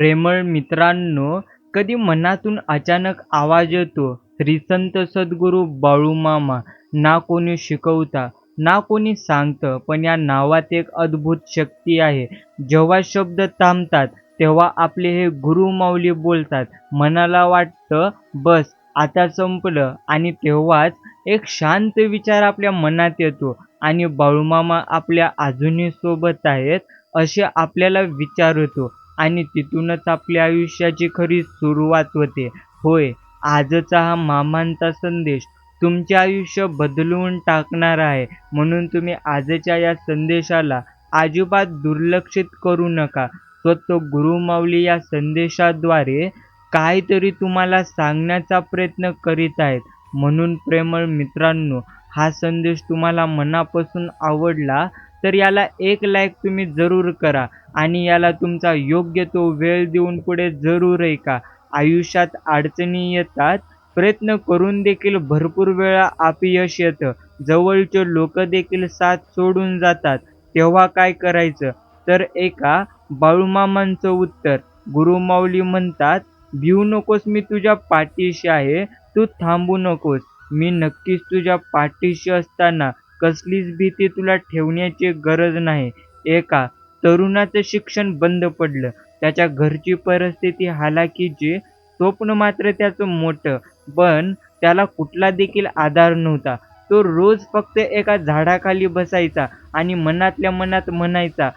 प्रेमळ मित्रांनो कधी मनातून अचानक आवाज येतो श्रीसंत सद्गुरू बाळूमामा ना कोणी शिकवता ना कोणी सांगतं पण या नावात एक अद्भुत शक्ती आहे. जेव्हा शब्द थांबतात तेव्हा आपले हे गुरुमाऊली बोलतात मनाला वाटतं बस आता संपलं. आणि तेव्हाच एक शांत विचार आपल्या मनात येतो आणि बाळूमामा आपल्या अजूनही सोबत आहेत असे आपल्याला विचार होतो. आणि तिथूनच आपल्या आयुष्याची खरी सुरुवात होते. होय आजचा हा मामांचा संदेश तुमचे आयुष्य बदलवून टाकणार आहे. म्हणून तुम्ही आजच्या या संदेशाला अजिबात दुर्लक्षित करू नका. स्वतः गुरुमाऊली या संदेशाद्वारे काहीतरी तुम्हाला सांगण्याचा प्रयत्न करीत आहेत. म्हणून प्रेमळ मित्रांनो हा संदेश तुम्हाला मनापासून आवडला तर याला एक लाईक तुम्ही जरूर करा. आणि याला तुमचा योग्य तो वेळ देऊन पुढे जरूर ऐका. आयुष्यात अडचणी येतात. प्रयत्न करून देखील भरपूर वेळा अपयश येतं. जवळचे लोक देखील साथ सोडून जातात. तेव्हा काय करायचं? तर एका बाळूमामांचं उत्तर. गुरुमाऊली म्हणतात भिऊ नकोस मी तुझ्या पाठीशी आहे. तू थांबू नकोस. मी नक्कीच तुझ्या पाठीशी असताना कसलीच भीती तुला ठेवण्याची गरज नाही. एका तरुणाचं शिक्षण बंद पडलं. त्याच्या घरची परिस्थिती हालाकीची स्वप्न मात्र त्याचं मोठं. पण त्याला कुठला देखील आधार नव्हता. तो रोज फक्त एका झाडाखाली बसायचा आणि मनातल्या मनात म्हणायचा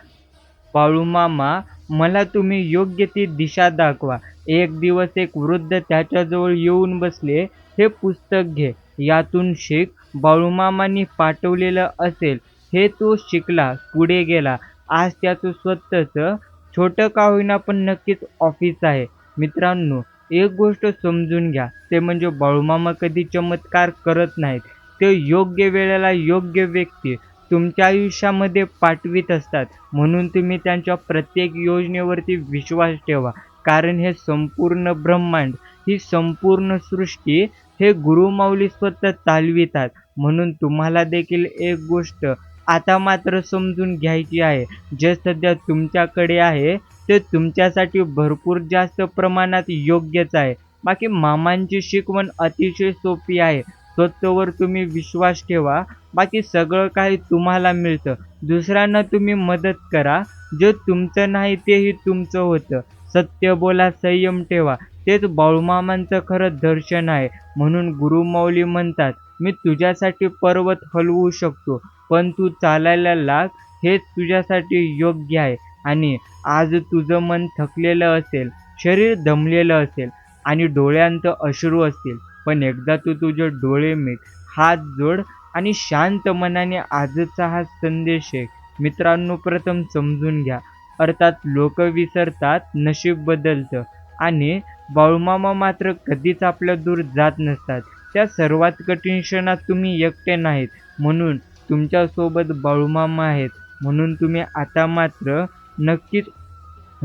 बाळूमामा मला तुम्ही योग्य ती दिशा दाखवा. एक दिवस एक वृद्ध त्याच्याजवळ येऊन बसले हे पुस्तक घे. यातून शिक बाळूमामांनी पाठवलेलं असेल हे तो शिकला पुढे गेला. आज त्याचं स्वतःचं छोटं का होईना पण नक्कीच ऑफिस आहे. मित्रांनो एक गोष्ट समजून घ्या. ते म्हणजे बाळूमामा कधी चमत्कार करत नाहीत. ते योग्य वेळेला योग्य व्यक्ती तुमच्या आयुष्यामध्ये पाठवित असतात. म्हणून तुम्ही त्यांच्या प्रत्येक योजनेवरती विश्वास ठेवा. कारण हे संपूर्ण ब्रह्मांड ही संपूर्ण सृष्टी हे गुरुमाऊली स्वतः चालवितात. म्हणून तुम्हाला देखील एक गोष्ट आता मात्र समजून घ्यायची आहे. जे सध्या तुमच्याकडे आहे ते तुमच्यासाठी भरपूर जास्त प्रमाणात योग्यच आहे. बाकी मामांची शिकवण अतिशय सोपी आहे. स्वतःवर तुम्ही विश्वास ठेवा. बाकी सगळं काही तुम्हाला मिळतं. दुसऱ्यांना तुम्ही मदत करा. जे तुमचं नाही तेही तुमचं होतं. सत्य बोला संयम ठेवा. तेच बाळूमामांचं खरं दर्शन आहे. म्हणून गुरुमौली म्हणतात मी तुझ्यासाठी पर्वत हलवू शकतो पण तू चालायला लाग हेच तुझ्यासाठी योग्य आहे. आणि आज तुझं मन थकलेलं असेल शरीर दमलेलं असेल आणि डोळ्यांत अश्रू असतील पण एकदा तू तुझे डोळे मीठ हात जोड आणि शांत मनाने आजचा हा संदेश आहे मित्रांनो प्रथम समजून घ्या. अर्थात लोक विसरतात नशीब बदलतं आणि बाळूमामा मात्र कधीच आपल्या दूर जात नसतात. त्या सर्वात कठीण क्षणात तुम्ही एकटे नाहीत. म्हणून तुमच्यासोबत बाळूमामा आहेत. म्हणून तुम्ही आता मात्र नक्कीच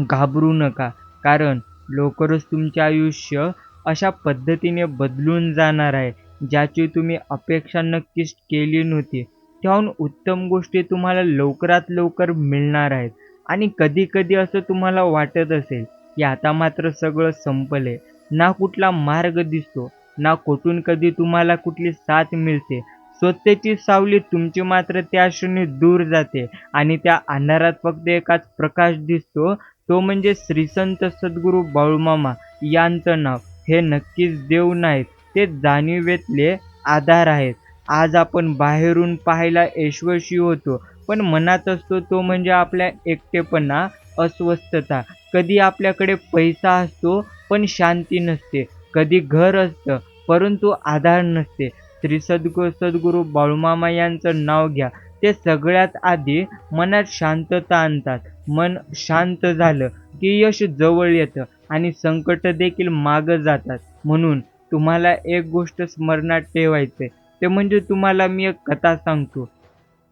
घाबरू नका. कारण लवकरच तुमचे आयुष्य अशा पद्धतीने बदलून जाणार आहे ज्याची तुम्ही अपेक्षा नक्कीच केली नव्हती. त्याहून उत्तम गोष्टी तुम्हाला लवकरात लवकर मिळणार आहेत आणि कधी कधी असं तुम्हाला वाटत असेल की आता मात्र सगळं संपले ना कुठला मार्ग दिसतो. ना कोठून कधी तुम्हाला कुठली साथ मिळते. स्वतःची सावली तुमची मात्र त्या क्षणी दूर जाते आणि त्या अंधारात फक्त एकाच प्रकाश दिसतो. तो म्हणजे श्रीसंत सद्गुरू बाळूमामा. यांचं नाव. हे नक्कीच देव नाहीत. ते जाणीवेतले आधार आहेत. आज आपण बाहेरून पाहायला यशस्वी होतो. पण मनात असतो तो म्हणजे आपल्या एकटेपणा अस्वस्थता. कधी आपल्याकडे पैसा असतो पण शांती नसते. कधी घर असतं परंतु आधार नसते. श्री सद्गु सद्गुरू बाळूमामा यांचं नाव घ्या. ते सगळ्यात आधी मनात शांतता आणतात. मन शांत झालं की यश जवळ येतं आणि संकट देखील मागं जातात. म्हणून तुम्हाला एक गोष्ट स्मरणात ठेवायचे ते म्हणजे तुम्हाला मी एक कथा सांगतो.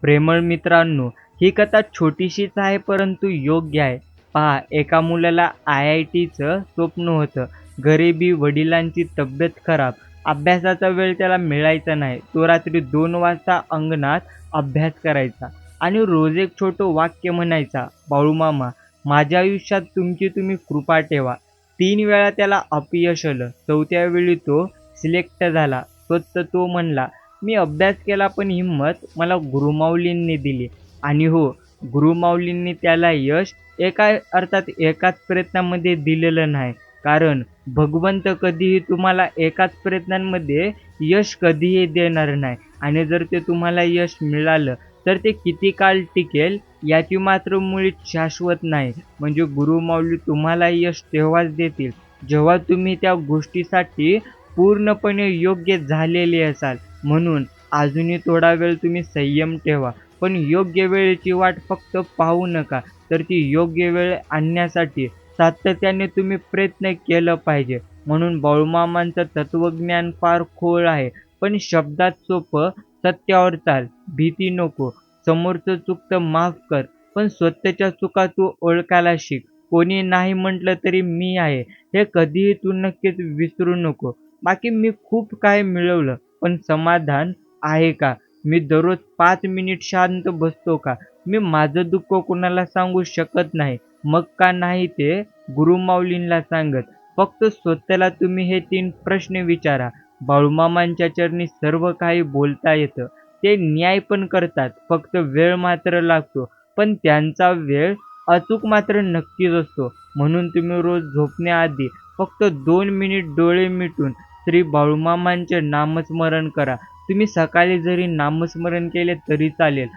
प्रेमळ मित्रांनो ही कथा छोटीशीच आहे परंतु योग्य आहे. पहा एका मुलाला आय आय टीचं स्वप्न होतं. गरिबी वडिलांची तब्येत खराब. अभ्यासाचा वेळ त्याला मिळायचा नाही. तो रात्री दोन वाजता अंगणात अभ्यास करायचा आणि रोज एक छोटं वाक्य म्हणायचा बाळूमामा माझ्या आयुष्यात तुमची तुम्ही कृपा ठेवा. तीन वेळा त्याला अपयश आलं. चौथ्या वेळी तो सिलेक्ट झाला. स्वतः तो म्हणला मी अभ्यास केला पण हिंमत मला गुरुमाऊलींनी दिली. आणि हो गुरुमाऊलींनी त्याला यश एका अर्थात एकाच प्रयत्नामध्ये दिलेलं नाही. कारण भगवंत कधीही तुम्हाला एकाच प्रयत्नांमध्ये यश कधीही देणार नाही. आणि जर ते तुम्हाला यश मिळालं तर ते किती काळ टिकेल याची मात्र मुळीच शाश्वत नाही. म्हणजे गुरुमाऊली तुम्हाला यश तेव्हाच देतील जेव्हा तुम्ही त्या गोष्टीसाठी पूर्णपणे योग्य झालेले असाल. म्हणून अजूनही थोडा वेळ तुम्ही संयम ठेवा. पण योग्य वेळेची वाट फक्त पाहू नका तर ती योग्य वेळ आणण्यासाठी सातत्याने तुम्ही प्रयत्न केलं पाहिजे. म्हणून बाळूमामांचं तत्वज्ञान फार खोल आहे. पण शब्दात सोपं सत्यावर चाल. भीती नको. समोरचं चुकतं माफ कर. पण स्वतःच्या चुका तू ओळखायला शिक. कोणी नाही म्हटलं तरी मी आहे. हे कधीही तू नक्कीच विसरू नको. बाकी मी खूप काय मिळवलं. पण समाधान आहे का? मी दररोज पाच मिनिट शांत बसतो का? मी माझं दुःख कोणाला सांगू शकत नाही. मग का नाही ते गुरुमाऊलींना सांगत फक्त स्वतःला तुम्ही हे तीन प्रश्न विचारा. बाळूमामांच्या चरणी सर्व काही बोलता येतं. ते न्याय पण करतात फक्त वेळ मात्र लागतो. पण त्यांचा वेळ अचूक मात्र नक्कीच असतो. म्हणून तुम्ही रोज झोपण्याआधी फक्त दोन मिनिट डोळे मिटून श्री बाळूमामांचे नामस्मरण करा. तुम्ही सकाळी जरी नामस्मरण केले तरी चालेल.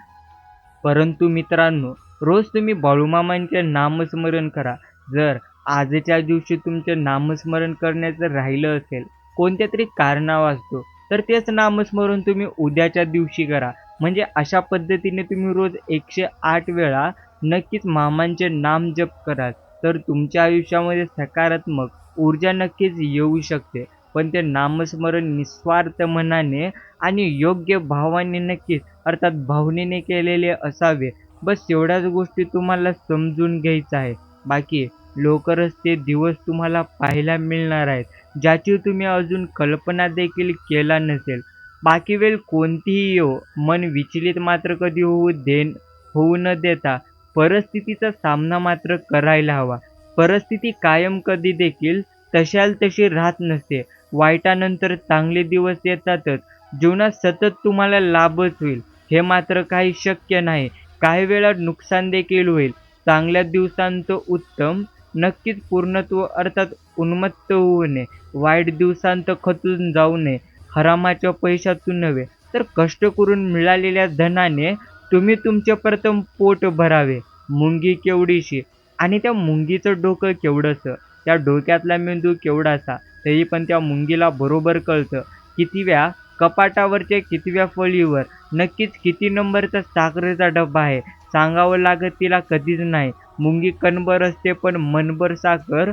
परंतु मित्रांनो रोज तुम्ही बाळूमामांचे नामस्मरण करा. जर आजच्या दिवशी तुमचे नामस्मरण करण्याचं राहिलं असेल कोणत्या तरी कारणावास्तव तर तेच नामस्मरण तुम्ही उद्याच्या दिवशी करा. म्हणजे अशा पद्धतीने तुम्ही रोज एकशे आठ वेळा नक्कीच मामांचे नाम जप कराल. तर तुमच्या आयुष्यामध्ये सकारात्मक ऊर्जा नक्कीच येऊ शकते. पण ते नामस्मरण निस्वार्थ मनाने आणि योग्य भावाने नक्कीच अर्थात भावनेने केलेले असावे. बस एवढ्याच गोष्टी तुम्हाला समजून घ्यायचं आहे बाकी लवकरच ते दिवस तुम्हाला पाहायला मिळणार आहेत. ज्याची तुम्ही अजून कल्पना देखील केला नसेल. बाकी वेळ कोणतीही येऊ मन विचलित मात्र कधी होऊ देन होऊ न देता परिस्थितीचा सामना मात्र करायला हवा. परिस्थिती कायम कधी देखील तशाल तशी राहत नसते. वाईटानंतर चांगले दिवस येतातच. जीवनात सतत तुम्हाला लाभच होईल. हे मात्र काही शक्य नाही. काही वेळा नुकसान देखील होईल. चांगल्या दिवसांचं उत्तम नक्कीच पूर्णत्व अर्थात उन्मत्त होऊ नये. वाईट दिवसांत खचून जाऊ नये. हरामाच्या पैशातून नव्हे तर कष्ट करून मिळालेल्या धनाने तुम्ही तुमचे प्रथम पोट भरावे. मुंगी केवढीशी आणि त्या मुंगीचं डोकं केवढंसं? त्या डोक्यातला मेंदू केवढासा? तरी पण त्या मुंगीला बरोबर कळतं. कितव्या कपाटावरच्या कितव्या फळीवर? नक्कीच किती नंबरचा साखरेचा डब्बा आहे? सांगावं लागत तिला कधीच नाही. मुंगी कणभर असते पण मनभर साखर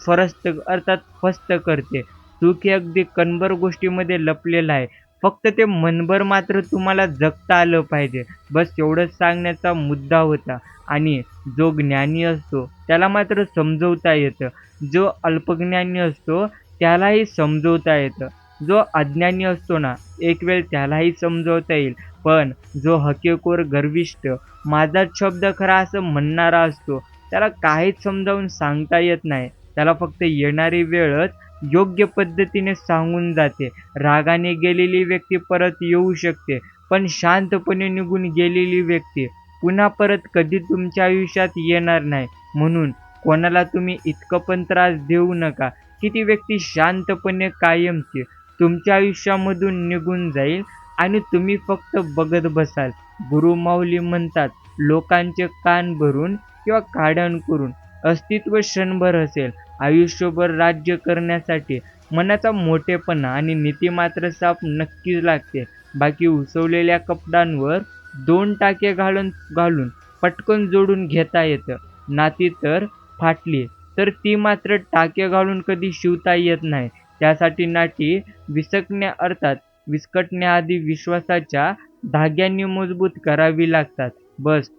फरस्त अर्थात फस्त करते. सुख हे अगदी कणभर गोष्टीमध्ये लपलेलं आहे. फक्त ते मनभर मात्र तुम्हाला जगता आलं पाहिजे. बस एवढंच सांगण्याचा मुद्दा होता. आणि जो ज्ञानी असतो त्याला मात्र समजवता येतं. जो अल्पज्ञानी असतो त्यालाही समजवता येतं. जो अज्ञानी असतो ना एक वेळ त्यालाही समजवता येईल. पण जो हकेकोर गर्विष्ट माझाच शब्द खरा असं म्हणणारा असतो त्याला काहीच समजावून सांगता येत नाही. त्याला फक्त येणारी वेळच योग्य पद्धतीने सांगून जाते. रागाने गेलेली व्यक्ती परत येऊ शकते पण शांतपणे निघून गेलेली व्यक्ती पुन्हा परत कधी तुमच्या आयुष्यात येणार नाही. म्हणून कोणाला तुम्ही इतकं पण त्रास देऊ नका की ती व्यक्ती शांतपणे कायमची तुमच्या आयुष्यामधून निघून जाईल आणि तुम्ही फक्त बघत बसाल. गुरुमाऊली म्हणतात लोकांचे कान भरून किंवा काढण करून अस्तित्व क्षणभर असेल. आयुष्यभर राज्य करण्यासाठी मनाचा मोठेपणा आणि नीती मात्र साफ नक्कीच लागते. बाकी उसवलेल्या कपड्यांवर दोन टाके घालून घालून पटकन जोडून घेता येतं. नाती तर फाटली तर ती मात्र टाके घालून कधी शिवता येत नाही. त्यासाठी नाटी विसकण्या अर्थात विस्कटण्याआधी विश्वासाच्या धाग्यांनी मजबूत करावी लागतात. बस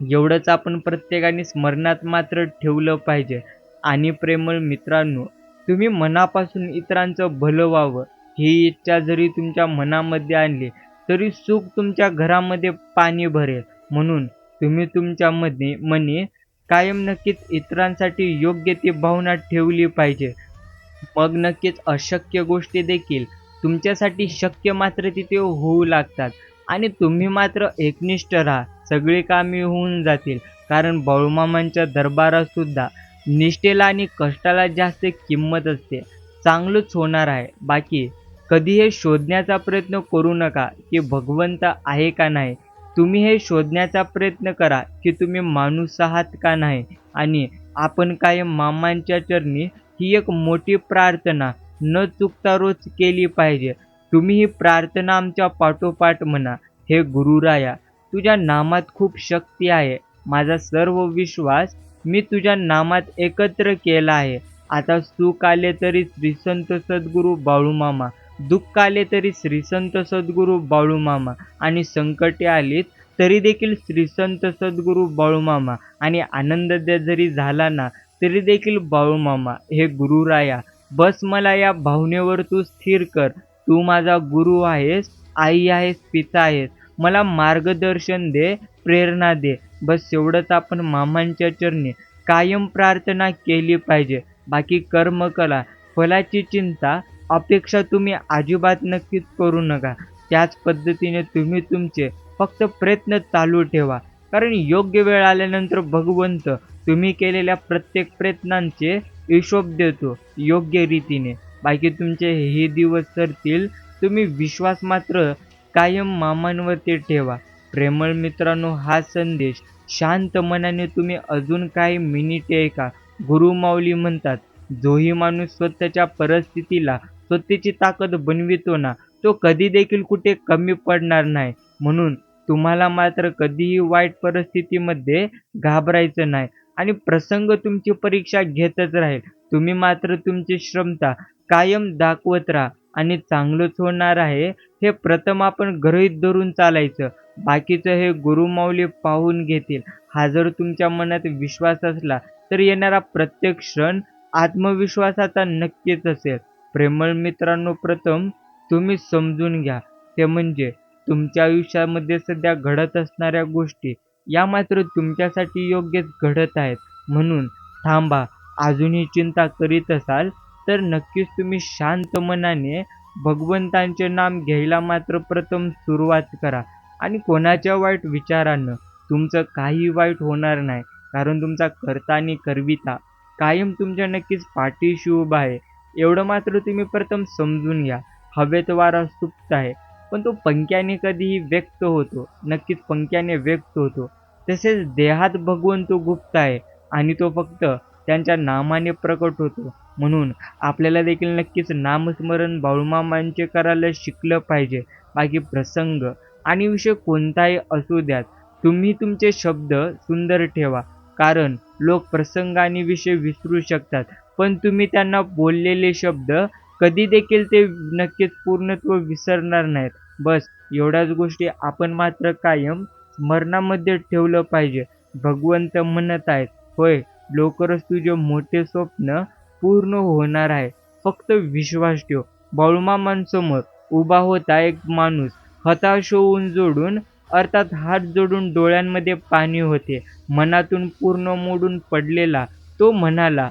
एवढंच आपण प्रत्येकाने स्मरणात मात्र ठेवलं पाहिजे. आणि प्रेमळ मित्रांनो तुम्ही मनापासून इतरांचं भलं व्हावं. ही इच्छा जरी तुमच्या मनामध्ये आणली तरी सुख तुमच्या घरामध्ये पाणी भरेल. म्हणून तुम्ही तुमच्या मध्ये मनी कायम नक्कीच इतरांसाठी योग्य ती भावना ठेवली पाहिजे. मग नक्कीच अशक्य गोष्टी देखील तुमच्यासाठी शक्य मात्र तिथे होऊ लागतात. आणि तुम्ही मात्र एकनिष्ठ राहा. सगळी कामे होऊन जातील. कारण बाळूमामांच्या दरबारात सुद्धा निष्ठेला आणि कष्टाला जास्त किंमत असते. चांगलंच होणार आहे. बाकी कधी हे शोधण्याचा प्रयत्न करू नका की भगवंत आहे का नाही. तुम्ही हे शोधण्याचा प्रयत्न करा की तुम्ही माणूस आहात का नाही. आणि आपण काय मामांच्या चरणी ही एक मोठी प्रार्थना. न चुकता रोज केली पाहिजे. तुम्ही ही प्रार्थना आमच्या पाठोपाठ म्हणा. हे गुरुराया तुझ्या नामात खूप शक्ती आहे. माझा सर्व विश्वास मी तुझ्या नामात एकत्र केला आहे. आता सुख आले तरी श्रीसंत सद्गुरू बाळूमामा. दुःख आले तरी श्रीसंत सद्गुरू बाळूमामा. आणि संकटे आलीत तरी देखील श्रीसंत सद्गुरू बाळूमामा. आणि आनंद जरी झाला ना तरी देखील बाळूमामा हे गुरुराया बस मला या भावनेवर तू स्थिर कर. तू माझा गुरु आहेस आई आहेस पिता आहेस. मला मार्गदर्शन दे प्रेरणा दे. बस एवढंच आपण मामांच्या चरणी कायम प्रार्थना केली पाहिजे. बाकी कर्म कला फलाची चिंता अपेक्षा तुम्ही अजिबात नक्कीच करू नका. त्याच पद्धतीने तुम्ही तुमचे फक्त प्रयत्न चालू ठेवा. कारण योग्य वेळ आल्यानंतर भगवंत तुम्ही केलेल्या प्रत्येक प्रयत्नांचे हिशोब देतो योग्य रीतीने. बाकी तुमचे हे दिवस सरतील तुम्ही विश्वास मात्र कायम मामांवरती ठेवा. प्रेमळ मित्रांनो हा संदेश शांत मनाने तुम्ही अजून काही मिनिटे ऐका. गुरुमाऊली म्हणतात जोही माणूस स्वतःच्या परिस्थितीला स्वतःची ताकद बनवितो ना तो कधी देखील कुठे कमी पडणार नाही. म्हणून तुम्हाला मात्र कधीही वाईट परिस्थितीमध्ये घाबरायचं नाही. आणि प्रसंग तुमची परीक्षा घेतच राहील. तुम्ही मात्र तुमची क्षमता कायम दाखवत राहा आणि चांगलंच होणार आहे हे प्रथम आपण गृहीत धरून चालायचं. बाकीचं हे गुरुमाऊली पाहून घेतील. हा जर तुमच्या मनात विश्वास असला तर येणारा प्रत्येक क्षण आत्मविश्वासाचा नक्कीच असेल. प्रेमळ मित्रांनो प्रथम तुम्ही समजून घ्या. ते म्हणजे तुमच्या आयुष्यामध्ये सध्या घडत असणाऱ्या गोष्टी या मात्र तुमच्यासाठी योग्यच घडत आहेत. म्हणून थांबा अजूनही चिंता करीत असाल तर नक्कीच तुम्ही शांत मनाने भगवंतांचे नाम घ्यायला मात्र प्रथम सुरुवात करा. आणि कोणाच्या वाईट विचारानं तुमचं काही वाईट होणार नाही कारण तुमचा कर्ता आणि करविता कायम तुमच्या नक्कीच पाठीशी उभा आहे. एवढं मात्र तुम्ही प्रथम समजून घ्या. हवेत वारा सुप्त आहे. पण तो पंख्याने कधीही व्यक्त होतो. नक्कीच पंख्याने व्यक्त होतो. तसेच देहात भगवंत गुप्त आहे आणि तो फक्त त्यांच्या नामाने प्रकट होतो. म्हणून आपल्याला देखील नक्कीच नामस्मरण बाळूमामांचे करायला शिकलं पाहिजे. बाकी प्रसंग आणि विषय कोणताही असू द्यात. तुम्ही तुमचे शब्द सुंदर ठेवा. कारण लोक प्रसंग आणि विषय विसरू शकतात. पण तुम्ही त्यांना बोललेले शब्द कधी देखील ते नक्कीच पूर्णत्व विसरणार नाहीत. बस एवढ्याच गोष्टी आपण मात्र कायम स्मरणामध्ये ठेवलं पाहिजे. भगवंत म्हणत आहेत होय लवकरच तुझे मोठे स्वप्न पूर्ण होणार आहे. फक्त विश्वास ठेव. बाळूमामांसमोर उभा होता एक माणूस. हताश होऊन जोडून अर्थात हात जोडून डोळ्यांमध्ये पाणी होते. मनातून पूर्ण मोडून पडलेला तो म्हणाला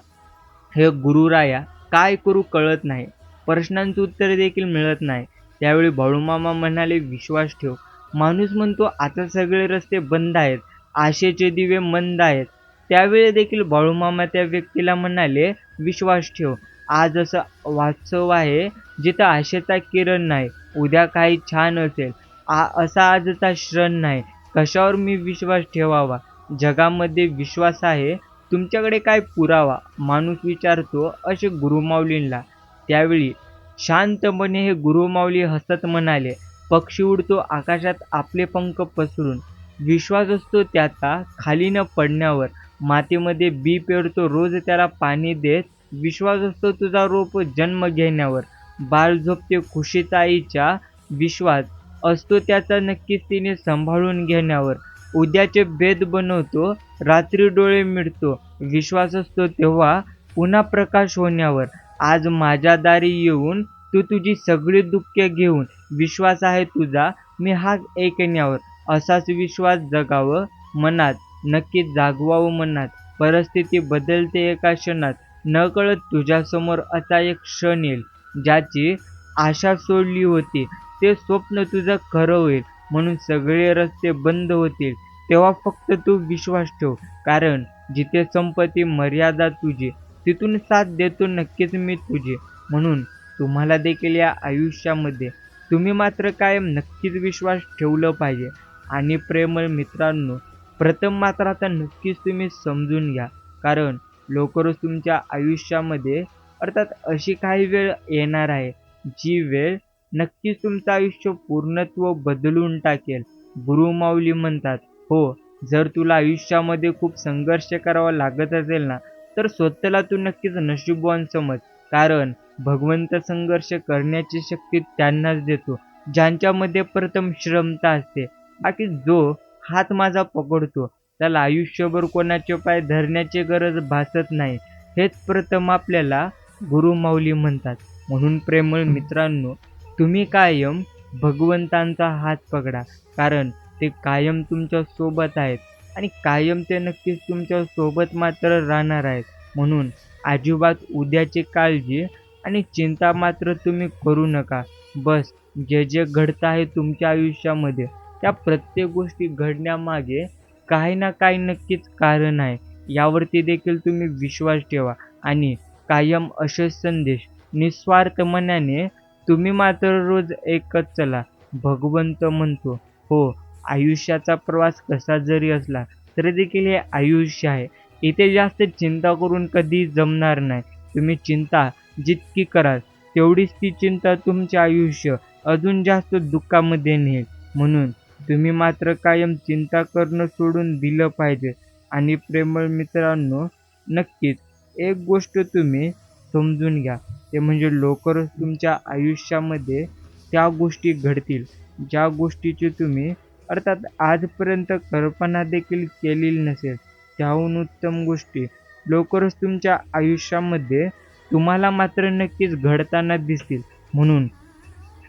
हे गुरुराया काय करू कळत नाही. प्रश्नांचं उत्तर देखील मिळत नाही. त्यावेळी बाळूमामा म्हणाले विश्वास ठेव. माणूस म्हणतो आता सगळे रस्ते बंद आहेत. आशेचे दिवे मंद आहेत. त्यावेळी देखील बाळूमामा त्या व्यक्तीला म्हणाले विश्वास ठेव. आज असं वास्तव आहे जिथं आशेचा किरण नाही उद्या काही छान असेल. आ असा आजचा क्षण नाही. कशावर मी विश्वास ठेवावा? जगामध्ये विश्वास आहे. तुमच्याकडे काय पुरावा? माणूस विचारतो असे गुरुमाऊलींना. त्यावेळी शांतपणे हे गुरुमाऊली हसत म्हणाले पक्षी उडतो आकाशात आपले पंख पसरून. विश्वास असतो त्याचा खाली न पडण्यावर. मातीमध्ये बी पेरतो रोज त्याला पाणी देत. विश्वास असतो तुझा रोप जन्म घेण्यावर. बाळ झोपते खुशीत आईच्या विश्वास. असतो त्याचा नक्कीच तिने सांभाळून घेण्यावर. उद्याचे भेद बनवतो रात्री डोळे मिळतो विश्वास असतो तेव्हा पुन्हा प्रकाश होण्यावर. आज माझ्या दारी येऊन तू तुझी सगळी दुःखे घेऊन विश्वास आहे तुझा मी हा ऐकण्यावर असाच विश्वास जगावं मनात नक्कीच जागवावं मनात. परिस्थिती बदलते एका क्षणात. नकळत तुझ्यासमोर असा एक क्षण येईल ज्याची आशा सोडली होती. ते स्वप्न तुझं खरं होईल म्हणून सगळे रस्ते बंद होतील. तेव्हा फक्त तू विश्वास ठेव कारण जिथे संपत्ती मर्यादा तुझी तिथून साथ देतो नक्कीच मी तुझी. म्हणून तुम्हाला देखील या आयुष्यामध्ये तुम्ही मात्र कायम नक्कीच विश्वास ठेवलं पाहिजे. आणि प्रेमळ मित्रांनो प्रथम मात्र आता नक्कीच तुम्ही समजून घ्या. कारण लवकरच तुमच्या आयुष्यामध्ये अर्थात अशी काही वेळ येणार आहे जी वेळ नक्कीच तुमचं आयुष्य पूर्णत्व बदलून टाकेल. गुरुमाऊली म्हणतात हो जर तुला आयुष्यामध्ये खूप संघर्ष करावा लागत असेल ना तर स्वतःला तू नक्कीच नशीबवान समज. कारण भगवंत संघर्ष करण्याची शक्ती त्यांनाच देतो ज्यांच्यामध्ये प्रथम श्रमता असते. बाकी जो हात माझा पकडतो त्याला आयुष्यभर कोणाचे पाय धरण्याची गरज भासत नाही. हेच प्रथम आपल्याला गुरुमाऊली म्हणतात. म्हणून प्रेमळ मित्रांनो तुम्ही कायम भगवंतांचा हात पकडा. कारण ते कायम तुमच्यासोबत आहेत. आणि कायम ते नक्कीच तुमच्यासोबत मात्र राहणार आहेत. म्हणून अजिबात उद्याची काळजी आणि चिंता मात्र तुम्ही करू नका. बस जे जे घडतं आहे तुमच्या आयुष्यामध्ये त्या प्रत्येक गोष्टी घडण्यामागे काही ना काही नक्कीच कारण आहे. यावरती देखील तुम्ही विश्वास ठेवा आणि कायम असे संदेश निस्वार्थ मनाने तुम्ही मात्र रोज एकच चला. भगवंत म्हणतो हो आयुष्याचा प्रवास कसा जरी असला तरी देखील हे आयुष्य आहे. इथे जास्त चिंता करून कधी जमणार नाही. तुम्ही चिंता जितकी कराल तेवढीच ती चिंता तुमचे आयुष्य अजून जास्त दुःखामध्ये नेईल. म्हणून तुम्ही मात्र कायम चिंता करणं सोडून दिलं पाहिजे. आणि प्रेमळ मित्रांनो नक्कीच एक गोष्ट तुम्ही समजून घ्या. ते म्हणजे लवकरच तुमच्या आयुष्यामध्ये त्या गोष्टी घडतील. ज्या गोष्टीची तुम्ही अर्थात आजपर्यंत कल्पना देखील केलेली नसेल. त्याहून उत्तम गोष्टी. लवकरच तुमच्या आयुष्यामध्ये तुम्हाला मात्र नक्कीच घडताना दिसतील. म्हणून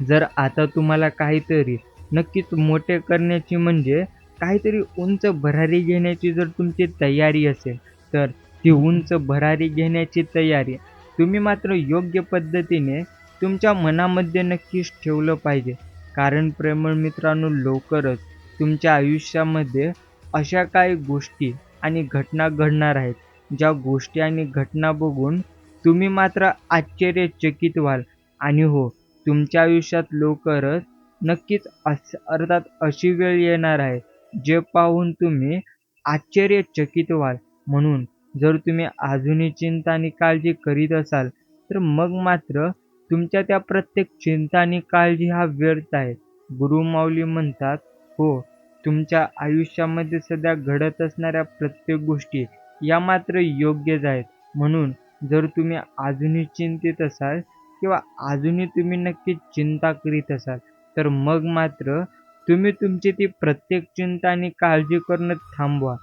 जर आता तुम्हाला काहीतरी नक्कीच मोठे करण्याची म्हणजे काहीतरी उंच भरारी घेण्याची जर तुमची तयारी असेल तर ती उंच भरारी घेण्याची तयारी तुम्ही मात्र योग्य पद्धतीने तुमच्या मनामध्ये नक्कीच ठेवलं पाहिजे. कारण प्रेमळ मित्रांनो लवकरच तुमच्या आयुष्यामध्ये अशा काही गोष्टी आणि घटना घडणार आहेत. ज्या गोष्टी आणि घटना बघून तुम्ही मात्र आश्चर्यचकित व्हाल. आणि हो तुमच्या आयुष्यात लवकरच नक्कीच अस अर्थात अशी वेळ येणार आहे जे पाहून तुम्ही आश्चर्यचकित व्हाल. म्हणून जर तुम्ही अजूनही चिंता आणि काळजी करीत असाल तर मग मात्र तुमच्या त्या प्रत्येक चिंता आणि काळजी हा व्यर्थ आहे. गुरुमाऊली म्हणतात हो तुमच्या आयुष्यामध्ये सध्या घडत असणाऱ्या प्रत्येक गोष्टी या मात्र योग्यच आहेत. म्हणून जर तुम्ही अजूनही चिंतित असाल किंवा अजूनही तुम्ही नक्कीच चिंता करीत असाल तर मग मात्र तुम्ही तुमची ती प्रत्येक चिंता आणि काळजी करणं थांबवा.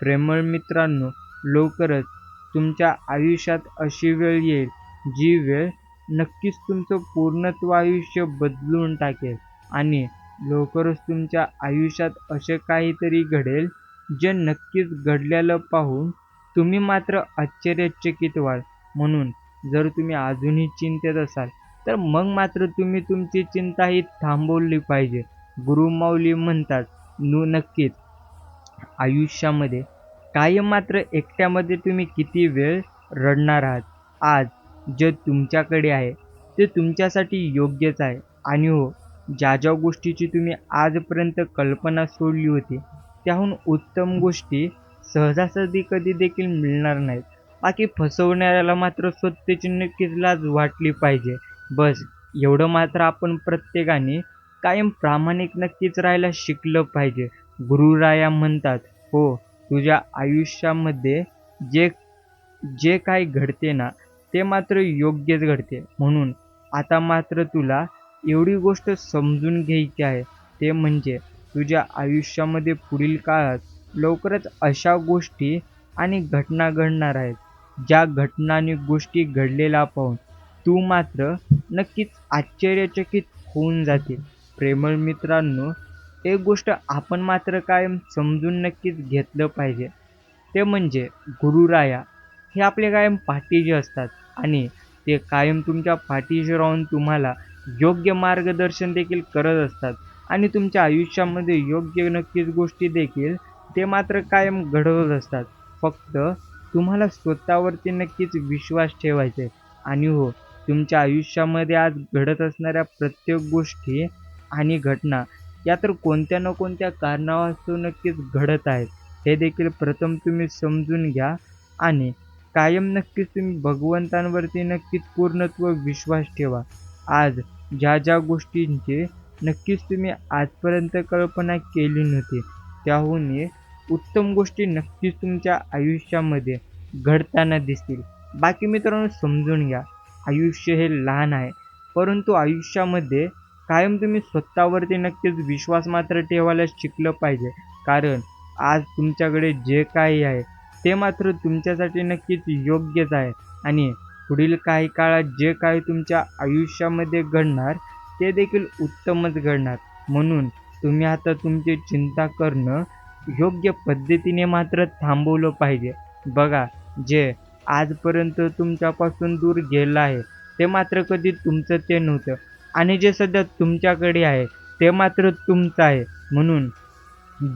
प्रेमळ मित्रांनो लवकरच तुमच्या आयुष्यात अशी वेळ येईल जी वेळ नक्कीच तुमचं पूर्णत्व आयुष्य बदलून टाकेल आणि लवकरच तुमच्या आयुष्यात असे काहीतरी घडेल जे नक्कीच घडलेलं पाहून तुम्ही मात्र आश्चर्यचकित व्हाल. म्हणून जर तुम्ही अजूनही चिंतेत असाल तर मग मात्र तुम्ही तुमची चिंता ही थांबवली पाहिजे. गुरुमाऊली म्हणतात नु नक्कीच. आयुष्यामध्ये कायम मात्र एकट्यामध्ये तुम्ही किती वेळ रडणार आहात? आज जे तुमच्याकडे आहे ते तुमच्यासाठी योग्यच आहे. आणि हो ज्या ज्या गोष्टीची तुम्ही आजपर्यंत कल्पना सोडली होती त्याहून उत्तम गोष्टी सहजासहजी कधी देखील मिळणार नाहीत. बाकी फसवणाऱ्याला मात्र स्वतःची नक्कीच लाज वाटली पाहिजे. बस एवढं मात्र आपण प्रत्येकाने कायम प्रामाणिक नक्कीच राहायला शिकलं पाहिजे. गुरुराया म्हणतात हो तुझ्या आयुष्यामध्ये जे जे काही घडते ना ते मात्र योग्यच घडते. म्हणून आता मात्र तुला एवढी गोष्ट समजून घ्यायची आहे ते म्हणजे तुझ्या आयुष्यामध्ये पुढील काळात लवकरच अशा गोष्टी आणि घटना घडणार आहेत ज्या घटना आणि गोष्टी घडलेल्या पाहून तू मात्र नक्कीच आश्चर्यचकित होऊन जातील प्रेमळ मित्रांनो एक गोष्ट आपण मात्र कायम समजून नक्कीच घेतलं पाहिजे ते म्हणजे गुरुराया हे आपले कायम पाठीशी असतात आणि ते कायम तुमच्या पाठीशी राहून तुम्हाला योग्य मार्गदर्शन देखील करत असतात. आणि तुमच्या आयुष्यामध्ये योग्य नक्कीच गोष्टी देखील ते मात्र कायम घडवत असतात. फक्त तुम्हाला स्वतःवरती नक्कीच विश्वास ठेवायचा आहे. आणि हो तुमच्या आयुष्यामध्ये आज घडत असणाऱ्या प्रत्येक गोष्टी आणि घटना या तर कोणत्या ना कोणत्या कारणावास्तव नक्कीच घडत आहेत हे देखील प्रथम तुम्ही समजून घ्या. आणि कायम नक्कीच तुम्ही भगवंतांवरती नक्कीच पूर्णत्व विश्वास ठेवा. आज ज्या ज्या गोष्टींची नक्कीच तुम्ही आजपर्यंत कल्पना केली नव्हती त्याहूनही उत्तम गोष्टी नक्कीच तुमच्या आयुष्यामध्ये घडताना दिसतील. बाकी मित्रांनो समजून घ्या. आयुष्य हे लहान आहे परंतु आयुष्यामध्ये कायम तुम्ही स्वतःवरती नक्कीच विश्वास मात्र ठेवायला शिकलं पाहिजे. कारण आज तुमच्याकडे जे काही आहे ते मात्र तुमच्यासाठी नक्कीच योग्यच आहे. आणि पुढील काही काळात जे काही तुमच्या आयुष्यामध्ये घडणार ते देखील उत्तमच घडणार. म्हणून तुम्ही आता तुमची चिंता करणं योग्य पद्धतीने मात्र थांबवलं पाहिजे. बघा जे आजपर्यंत तुमच्यापासून दूर गेलं आहे ते मात्र कधी तुमचं ते नव्हतं. आणि जे सध्या तुमच्याकडे आहे ते मात्र तुमचं आहे. म्हणून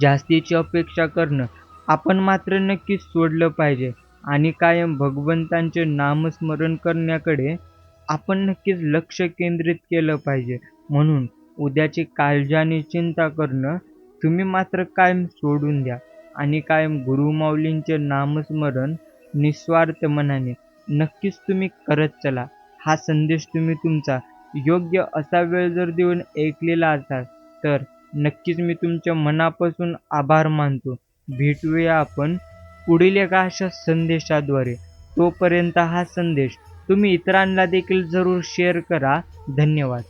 जास्तीची अपेक्षा करणं आपण मात्र नक्कीच सोडलं पाहिजे. आणि कायम भगवंतांचे नामस्मरण करण्याकडे आपण नक्कीच लक्ष केंद्रित केलं पाहिजे. म्हणून उद्याची काळजी आणि चिंता करणं तुम्ही मात्र कायम सोडून द्या आणि कायम गुरुमाऊलींचे नामस्मरण निस्वार्थ मनाने नक्कीच तुम्ही करत चला. हा संदेश तुम्ही तुमचा योग्य असा वेळ जर देऊन ऐकलेला असाल तर नक्कीच मी तुमच्या मनापासून आभार मानतो. भेटूया आपण पुढील एका अशा संदेशाद्वारे. तोपर्यंत हा संदेश तुम्ही इतरांना देखील जरूर शेअर करा. धन्यवाद.